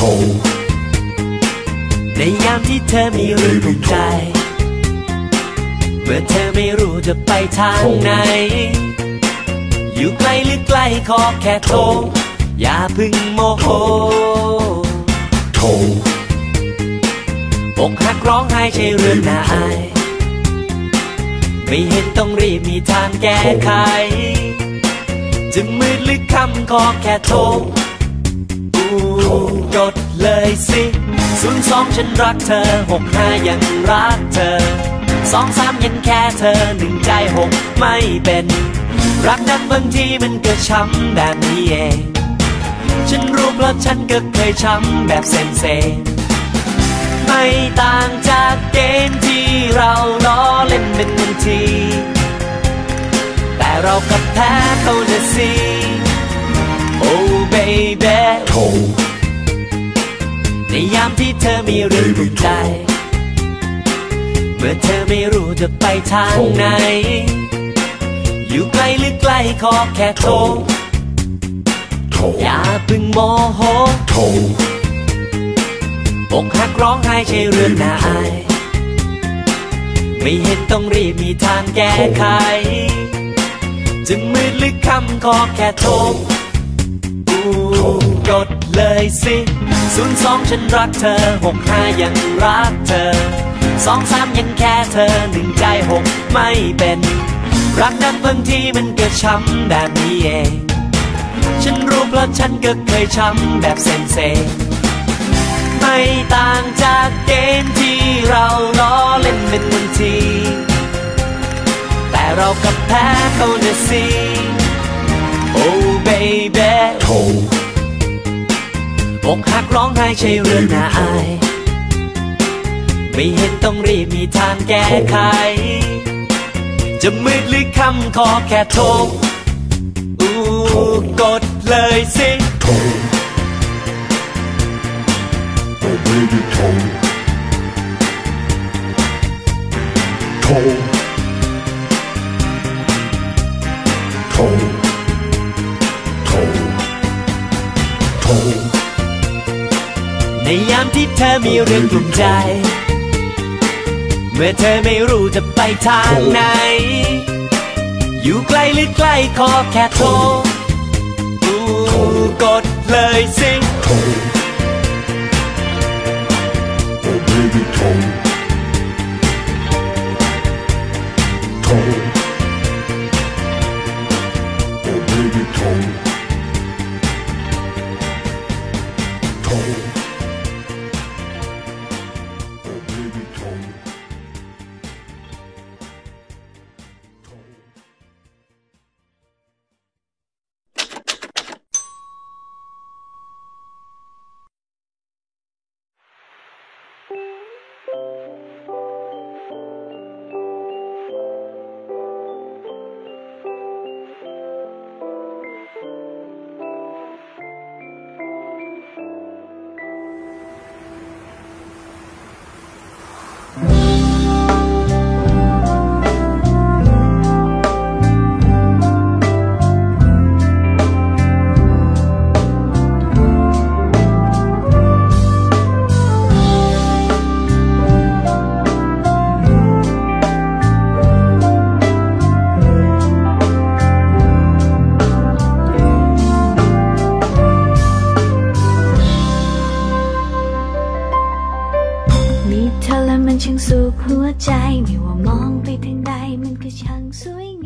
โทรในยามที่เธอมีเรื่องทุกข์ใจ เมื่อเธอไม่รู้จะไปทางไหน อยู่ไกลหรือใกล้ขอแค่โทร อย่าพึ่งโมโหโทรอกหักร้องไห้ใช่เรื่องน่าอาย ไม่เห็นต้องรีบมีทางแก้ไข จะมืดหรือค่ำขอแค่โทรอู้ กดเลยสิศูนย์สองฉันรักเธอหกห้ายังรักเธอสองสามยังแค่เธอหนึ่งใจหกไม่เป็น รักนั้นบางทีมันก็ช้ำแบบนี้เอง ฉันรู้เพราะฉันก็เคยช้ำแบบเซนเซไม่ต่างจากเกมที่เราล้อเล่นเป็นบางที แต่เรากับแพ้เขานะสิ เบบีโทรในยามที่เธอมีเรื่องทุกข์ใจ เมื่อเธอไม่รู้จะไปทางไหน อยู่ไกลหรือใกล้ขอแค่โทรโทรอย่าเพึ่งโมโหโทรอกหักร้องไห้ใช่เรื่องน่าอาย ไม่เห็นต้องรีบมีทางแก้ไขจะมืดหรือค่ำขอแค่โทรอู้ กดเลยสิศูนย์สองฉันรักเธอหกห้ายังรักเธอสองสามยังแค่เธอหนึ่งใจหกไม่เป็น รักนั้นบางทีมันก็ช้ำแบบนี้เอง ฉันรู้เพราะฉันก็เคยช้ำแบบเซนเซไม่ต่างจากเกมที่เราล้อเล่นเป็นบางที แต่เรากับแพ้เขานะสิโอ้เบบี อกหักร้องไห้ใช่เรื่องน่าอาย ไม่เห็นต้องรีบมีทางแก้ไข จะมืดหรือคำขอแค่โทรอู้กดเลยสิโทรโอ้เบบี้โทรโทรโทรโทร ในยามที่เธอมีเรื่องกลุ่มใจ เมื่อเธอไม่รู้จะไปทางไหน อยู่ไกลหรือใกล้ขอแค่โทรกดเลยสิโทร และมันช่างสุขหัวใจ ไม่ว่ามองไปทางใดมันก็ช่างสวยงา